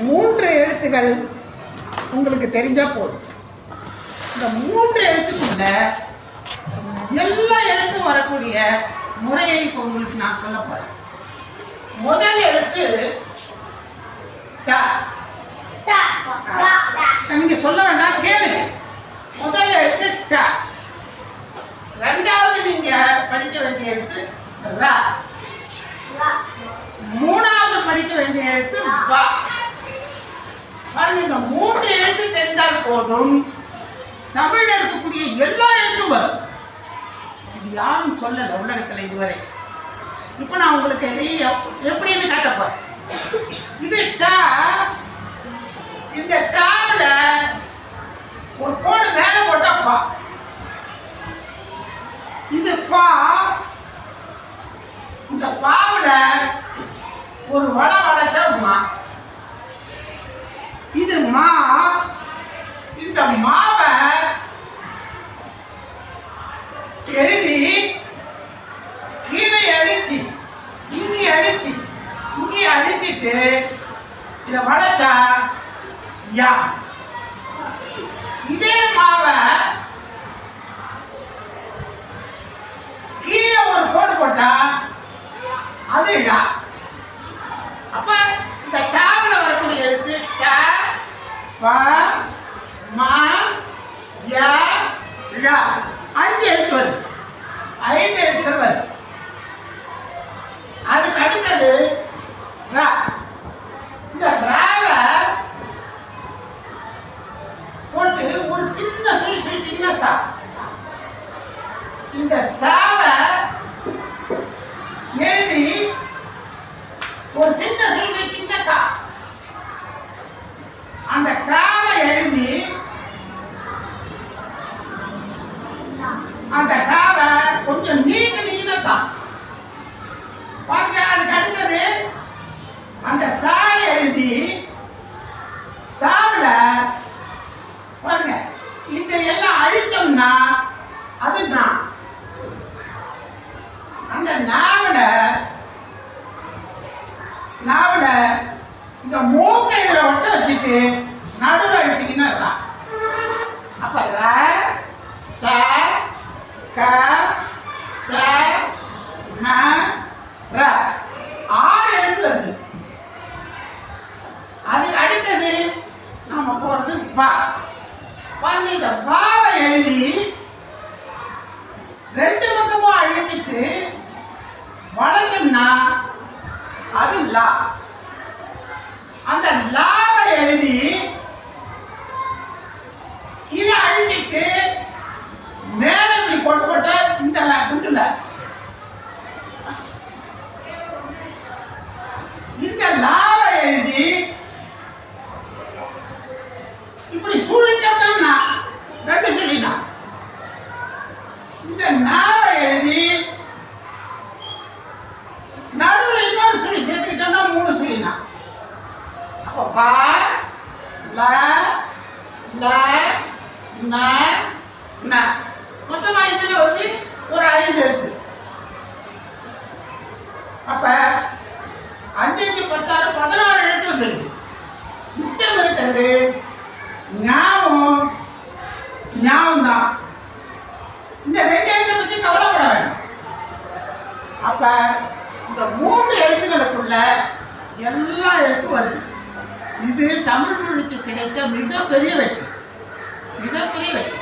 மூன்று எழுத்துகள் உங்களுக்கு தெரிஞ்சா போதும். இந்த மூன்று எழுத்துக்குள்ள எல்லா எழுத்தும் வரக்கூடிய முறையை இப்போ உங்களுக்கு நான் சொல்ல போறேன். முதல் எழுத்து ட. நீங்க சொல்ல வேண்டாம் கேளுங்க. முதல் எழுத்து ட. ரெண்டாவது நீங்க படிக்க வேண்டிய எழுத்து ர. மூணாவது படிக்க வேண்டிய எழுத்து வ. இந்த மூன்று எழுத்து தெரிந்தால் போதும். தமிழ்ல இருக்கக்கூடிய எல்லா எழுத்தும் வரும். இது யாரும் சொல்லல உலகத்துல இதுவரை. இப்போ நான் உங்களுக்கு எதை எப்படின்னு காட்டப்பேன் இது டா இந்த டால ஒரு கோடு மேலே போட்டா பா. இது பா இந்த பாவில் ஒரு வள வளைச்சா மா இது மா இந்த மாவை எழுதி கீழே அடிச்சு இங்கே அடிச்சு இங்கே அடிச்சிட்டு இதை வளைச்சா யா. இதே மாவை கீழே ஒரு கோடு போட்டா அது ழா அப்ப இந்த டாவில் வரக்கூடிய எழுத்து ட ப ம ய ழ. அஞ்சு எழுத்து வருது. ஐந்து எழுத்துகள் வருது. போட்டு ஒரு சின்ன சுழி சின்ன சா. இந்த சாவை எழுதி ஒரு சின்ன சுழி வச்சிங்கன்னா கா அந்த காவை எழுதி அந்த காவை கொஞ்சம் நீட்டினீங்கன்னா கா பாருங்க அதுக்கு அடுத்தது அந்த தாய் எழுதி தாவுல பாருங்க இந்த எல்லாம் அழிச்சோம்னா அது நான் அந்த நாவல நாவல இந்த மூக்கை இதுல ஒட்ட வச்சுட்டு நடுவில் அழிச்சிங்கன்னா தான் அப்ப ர ச க த ந ர. ஆறு எழுத்து வருது அதுக்கு அடுத்தது நாம போறது பா வந்து இந்த பாவை எழுதி ரெண்டு பக்கமும் அழிச்சிட்டு வளைச்சோம்னா அது லா. எழுதி இதை அழிஞ்சிட்டு மேல இப்படி கொண்டு போட்டா இந்த லா குண்டுல. இந்த லாவை எழுதி இப்படி சுழிச்சோம்னா ரெண்டு சுழிதான் இந்த நான் எழுதி நடுவில் இன்னொரு சுழி சேர்த்துக்கிட்டோம்னா மூணு சுழினா அப்போ பா ல ல நான் மொத்தமாக மொத்தமா இதுல வந்து ஒரு ஐந்து இருக்கு. அப்போ அஞ்சு பத்தாறு பதினாறு எழுத்து வந்துடுது. மிச்சம் இருக்கிறது ஞாபகம் ஞாபகம் தான் இந்த ரெண்டு எழுத்தை பற்றி கவலைப்பட வேண்டாம் அப்போ இந்த மூன்று எழுத்துக்களுக்குள்ள எல்லா எழுத்தும் வருது. இது தமிழ் மொழிக்கு கிடைத்த மிகப்பெரிய வெற்றி. You don't believe it.